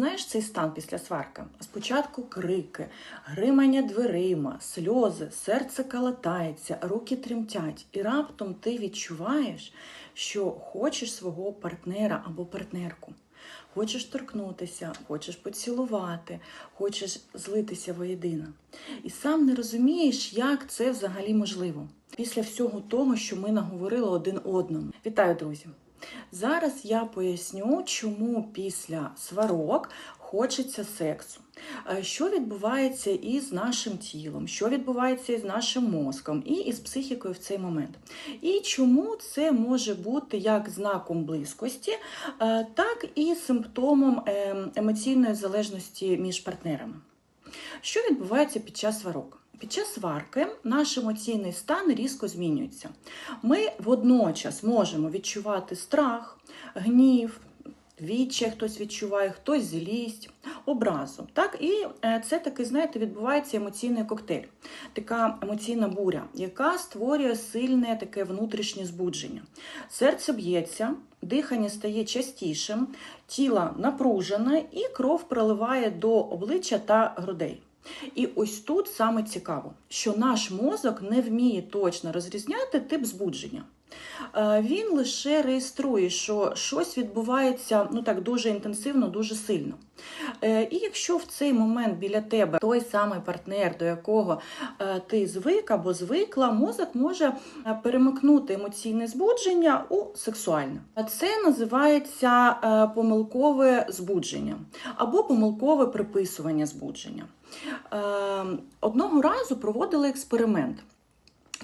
Знаєш цей стан після сварки? Спочатку крики, гримання дверима, сльози, серце калатається, руки тремтять, і раптом ти відчуваєш, що хочеш свого партнера або партнерку. Хочеш торкнутися, хочеш поцілувати, хочеш злитися воєдино. І сам не розумієш, як це взагалі можливо. Після всього того, що ми наговорили один одному. Вітаю, друзі! Зараз я поясню, чому після сварок хочеться сексу. Е, Що відбувається із нашим тілом, що відбувається із нашим мозком і із психікою в цей момент. І чому це може бути як знаком близькості, е, так і симптомом е, емоційної залежності між партнерами. Що відбувається під час сварок? Під час сварки наш емоційний стан різко змінюється. Ми водночас можемо відчувати страх, гнів, відчай хтось відчуває, хтось злість, образу. Так? І е, це такий, знаєте, відбувається емоційний коктейль, така емоційна буря, яка створює сильне таке внутрішнє збудження. Серце б'ється, дихання стає частішим, тіло напружене і кров проливає до обличчя та грудей. І ось тут саме цікаво, що наш мозок не вміє точно розрізняти тип збудження. Е, Він лише реєструє, що щось відбувається ну так дуже інтенсивно, дуже сильно. Е, І якщо в цей момент біля тебе той самий партнер, до якого е, ти звик або звикла, мозок може перемикнути емоційне збудження у сексуальне. А Це називається помилкове збудження або помилкове приписування збудження. Е, Одного разу проводили експеримент.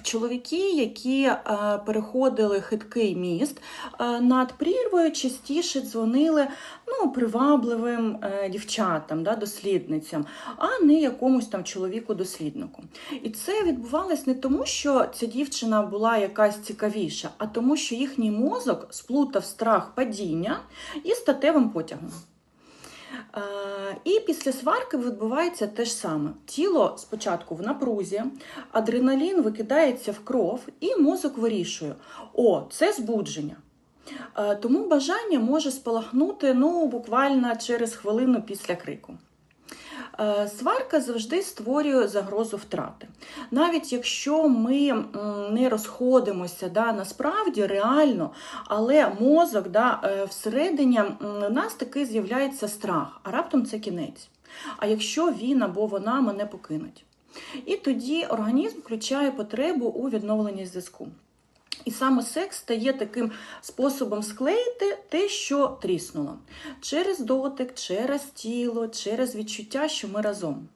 Чоловіки, які е, переходили хиткий міст е, над прірвою, частіше дзвонили ну, привабливим е, дівчатам, да, дослідницям, а не якомусь там чоловіку-досліднику. І це відбувалось не тому, що ця дівчина була якась цікавіша, а тому, що їхній мозок сплутав страх падіння із статевим потягом. І після сварки відбувається те ж саме. Тіло спочатку в напрузі, адреналін викидається в кров, і мозок вирішує: о, це збудження. Тому бажання може спалахнути ну, буквально через хвилину після крику. Е, Сварка завжди створює загрозу втрати. Навіть якщо ми не розходимося да, насправді реально, але мозок да, е, всередині у нас такий з'являється страх, а раптом це кінець. А якщо він або вона мене покинуть? І тоді організм включає потребу у відновленні зв'язку. І саме секс стає таким способом склеїти те, що тріснуло. Через дотик, через тіло, через відчуття, що ми разом.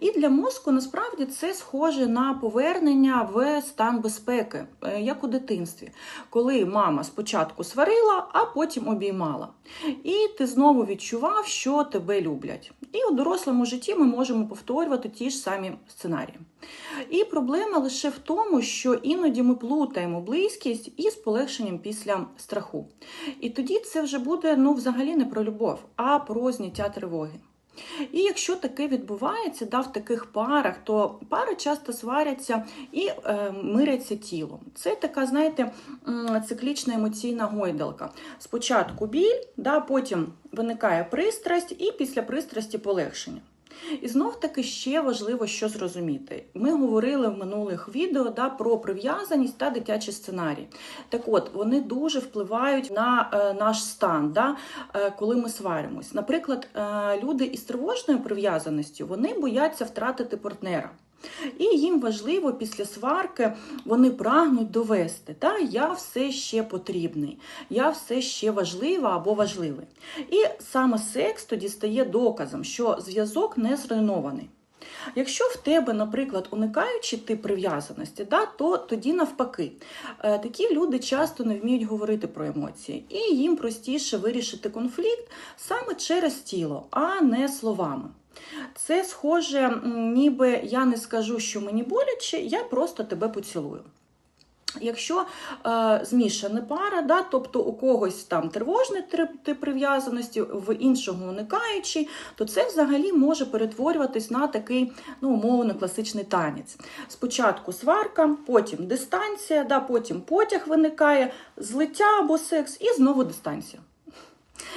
І для мозку насправді це схоже на повернення в стан безпеки, е, як у дитинстві, коли мама спочатку сварила, а потім обіймала. І ти знову відчував, що тебе люблять. І у дорослому житті ми можемо повторювати ті ж самі сценарії. І проблема лише в тому, що іноді ми плутаємо близькість із полегшенням після страху. І тоді це вже буде ну, взагалі не про любов, а про зняття тривоги. І якщо таке відбувається, да, в таких парах, то пари часто сваряться і е, миряться тілом. Це така, знаєте, циклічна емоційна гойдалка. Спочатку біль, да, потім виникає пристрасть, і після пристрасті полегшення. І знов таки ще важливо що зрозуміти. Ми говорили в минулих відео да, про прив'язаність та дитячі сценарії. Так от, вони дуже впливають на е, наш стан, да, е, коли ми сваримось. Наприклад, е, люди із тривожною прив'язаністю вони бояться втратити партнера. І їм важливо після сварки вони прагнуть довести, та я все ще потрібний, я все ще важлива або важливий. І саме секс тоді стає доказом, що зв'язок не зруйнований. Якщо в тебе, наприклад, уникаючий тип прив'язаності, да, то тоді навпаки. Е, Такі люди часто не вміють говорити про емоції, і їм простіше вирішити конфлікт саме через тіло, а не словами. Це схоже, ніби я не скажу, що мені боляче, я просто тебе поцілую. Якщо е, змішана пара, да, тобто у когось там тривожний тип прив'язаності, в іншого уникаючий, то це взагалі може перетворюватись на такий ну, умовно класичний танець. Спочатку сварка, потім дистанція, да, потім потяг виникає, злиття або секс, і знову дистанція.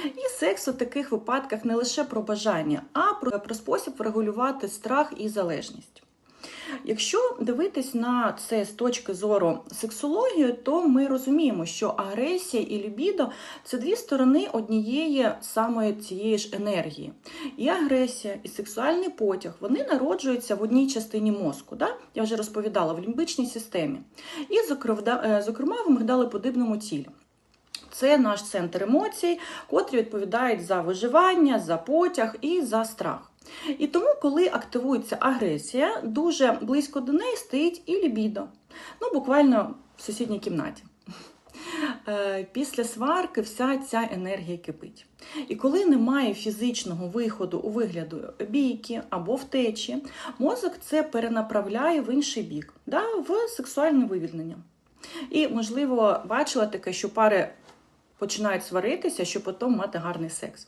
І секс у таких випадках не лише про бажання, а про, спосіб врегулювати страх і залежність. Якщо дивитись на це з точки зору сексології, то ми розуміємо, що агресія і лібідо це дві сторони однієї самої цієї ж енергії. І агресія, і сексуальний потяг вони народжуються в одній частині мозку. Да? Я вже розповідала в лімбичній системі, і е, зокрема в мигдалоподібному тілі. Це наш центр емоцій, котрі відповідають за виживання, за потяг і за страх. І тому, коли активується агресія, дуже близько до неї стоїть і лібідо. Ну, буквально в сусідній кімнаті. Е, після сварки вся ця енергія кипить. І коли немає фізичного виходу у вигляду бійки або втечі, мозок це перенаправляє в інший бік, да, в сексуальне вивільнення. І, можливо, бачила таке, що пари починають сваритися, щоб потім мати гарний секс.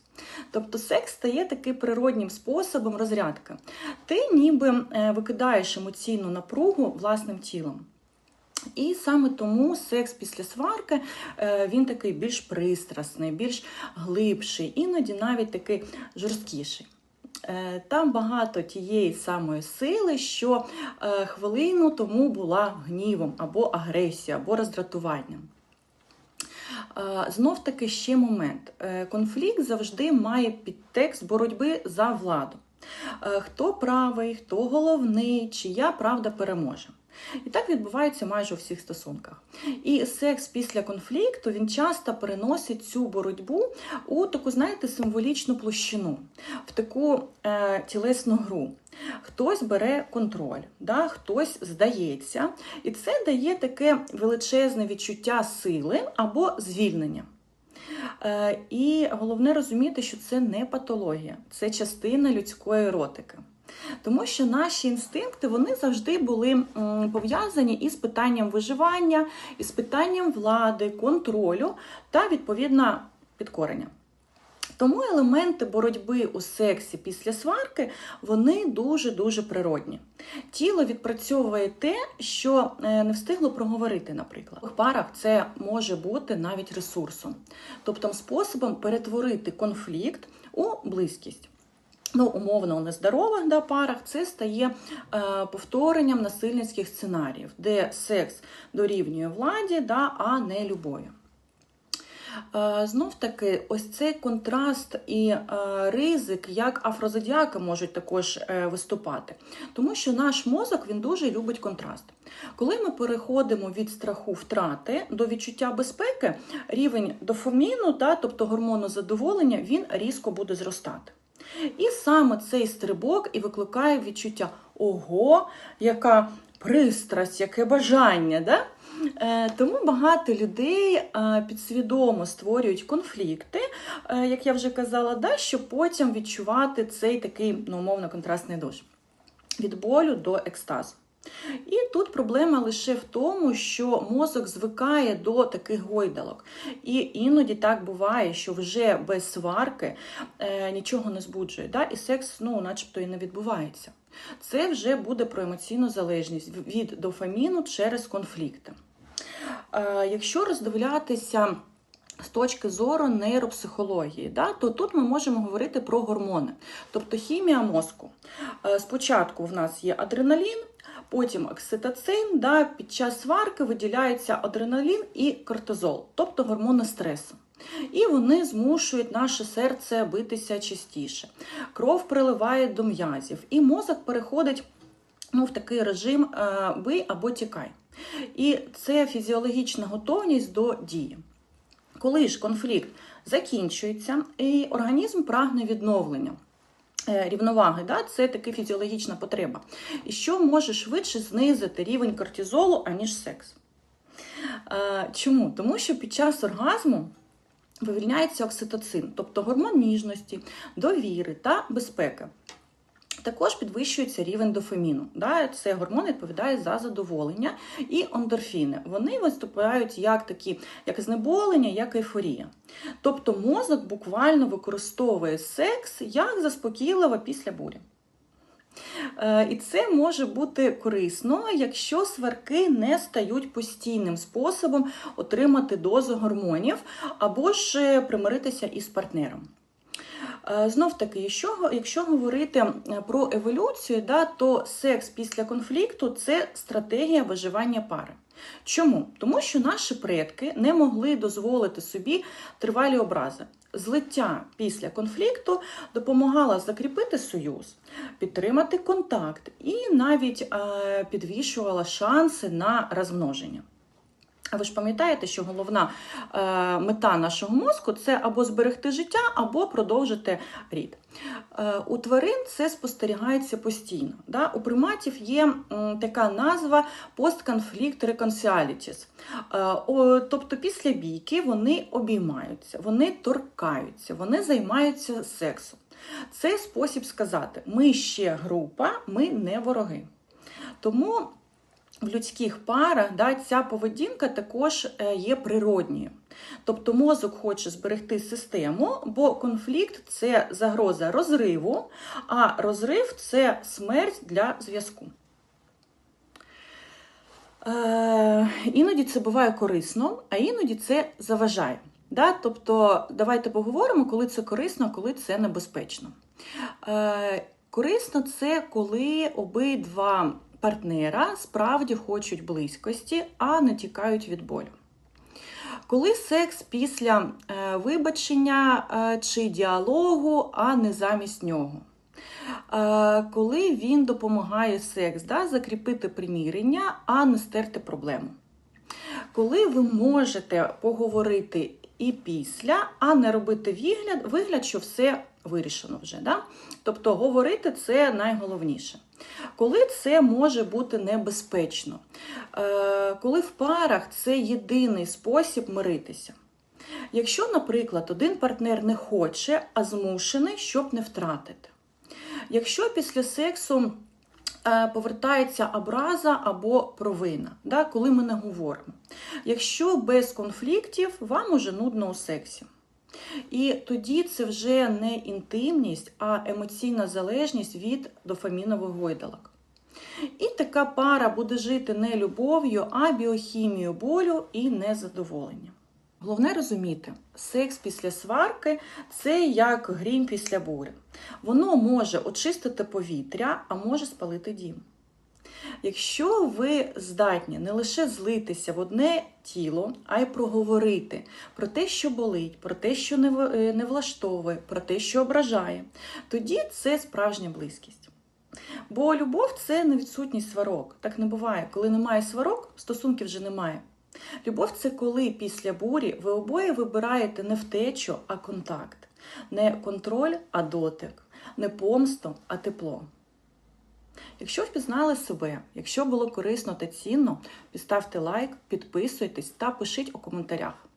Тобто секс стає таким природнім способом розрядки. Ти ніби е, викидаєш емоційну напругу власним тілом. І саме тому секс після сварки е, він такий більш пристрасний, більш глибший, іноді навіть такий жорсткіший. Е, там багато тієї самої сили, що хвилину тому була гнівом або агресією, або роздратуванням. Знов таки ще момент. Е, конфлікт завжди має підтекст боротьби за владу. Е, хто правий, хто головний, чия правда переможе. І так відбувається майже у всіх стосунках. І секс після конфлікту він часто переносить цю боротьбу у таку, знаєте, символічну площину, в таку е, тілесну гру. Хтось бере контроль, да, хтось здається, і це дає таке величезне відчуття сили або звільнення. Е, І головне розуміти, що це не патологія, це частина людської еротики. Тому що наші інстинкти вони завжди були пов'язані із питанням виживання, із питанням влади, контролю та відповідно підкорення. Тому елементи боротьби у сексі після сварки вони дуже-дуже природні. Тіло відпрацьовує те, що е, не встигло проговорити, наприклад. В парах це може бути навіть ресурсом, тобто способом перетворити конфлікт у близькість. Ну, умовно, у нездорових да, парах це стає е, повторенням насильницьких сценаріїв, де секс дорівнює владі, да, а не любові. Е, знов таки, ось цей контраст і е, ризик, як афрозодіаки можуть також е, виступати. Тому що наш мозок він дуже любить контраст. Коли ми переходимо від страху втрати до відчуття безпеки, рівень дофаміну, да, тобто гормону задоволення, він різко буде зростати. І саме цей стрибок і викликає відчуття ого, яка пристрасть, яке бажання. Да? Е, тому багато людей е, підсвідомо створюють конфлікти, е, як я вже казала, да, щоб потім відчувати цей такий ну, умовно контрастний душ від болю до екстазу. І тут проблема лише в тому, що мозок звикає до таких гойдалок. І іноді так буває, що вже без сварки е, нічого не збуджує. Да? І секс, ну, начебто, і не відбувається. Це вже буде про емоційну залежність від дофаміну через конфлікти. Е, якщо роздивлятися з точки зору нейропсихології, да, то тут ми можемо говорити про гормони, тобто хімія мозку. Е, спочатку в нас є адреналін, потім окситоцин, да, під час сварки виділяється адреналін і кортизол, тобто гормони стресу. І вони змушують наше серце битися частіше. Кров приливає до м'язів, і мозок переходить ну, в такий режим е, бий або тікай. І це фізіологічна готовність до дії. Коли ж конфлікт закінчується, і організм прагне відновлення. Е, рівноваги, да? це така фізіологічна потреба. І що може швидше знизити рівень кортизолу, аніж секс? Е, чому? Тому що під час оргазму вивільняється окситоцин, тобто гормон ніжності, довіри та безпеки. Також підвищується рівень дофаміну. Да? Це гормон відповідає за задоволення і ендорфіни. Вони виступають як такі, як знеболення, як ейфорія. Тобто мозок буквально використовує секс як заспокійливо після бурі. Е, І це може бути корисно, якщо сварки не стають постійним способом отримати дозу гормонів або ж примиритися із партнером. Е, Знов таки, якщо, якщо говорити е, про еволюцію, да, то секс після конфлікту це стратегія виживання пари. Чому? Тому що наші предки не могли дозволити собі тривалі образи. Злиття після конфлікту допомагало закріпити союз, підтримати контакт і навіть е, підвищувала шанси на розмноження. Ви ж пам'ятаєте, що головна е, мета нашого мозку це або зберегти життя, або продовжити рід. Е, у тварин це спостерігається постійно. Да? У приматів є м, така назва постконфлікт reconciliatis. Е, тобто після бійки вони обіймаються, вони торкаються, вони займаються сексом. Це спосіб сказати: ми ще група, ми не вороги. Тому в людських парах да, ця поведінка також е, є природньою. Тобто мозок хоче зберегти систему, бо конфлікт це загроза розриву, а розрив це смерть для зв'язку. Е, іноді це буває корисно, а іноді це заважає. Да? Тобто, давайте поговоримо, коли це корисно, а коли це небезпечно. Е, корисно це коли обидва партнера справді хочуть близькості, а не тікають від болю. Коли секс після е, вибачення е, чи діалогу, а не замість нього. Е, коли він допомагає секс да, закріпити примірення, а не стерти проблему. Коли ви можете поговорити і після, а не робити вигляд, вигляд що все вирішено вже. Да? Тобто говорити це найголовніше. Коли це може бути небезпечно, Е, коли в парах це єдиний спосіб миритися. Якщо, наприклад, один партнер не хоче, а змушений, щоб не втратити. Якщо після сексу е, повертається образа або провина, да, коли ми не говоримо. Якщо без конфліктів, вам уже нудно у сексі. І тоді це вже не інтимність, а емоційна залежність від дофамінових гойдалок. І така пара буде жити не любов'ю, а біохімією болю і незадоволенням. Головне розуміти, секс після сварки це як грім після бурі. Воно може очистити повітря, а може спалити дім. Якщо ви здатні не лише злитися в одне тіло, а й проговорити про те, що болить, про те, що не е, влаштовує, про те, що ображає, тоді це справжня близькість. Бо любов це не відсутність сварок. Так не буває. Коли немає сварок, стосунків вже немає. Любов це коли після бурі ви обоє вибираєте не втечу, а контакт, не контроль, а дотик, не помсту, а тепло. Якщо впізнали себе, якщо було корисно та цінно, підставте лайк, підписуйтесь та пишіть у коментарях.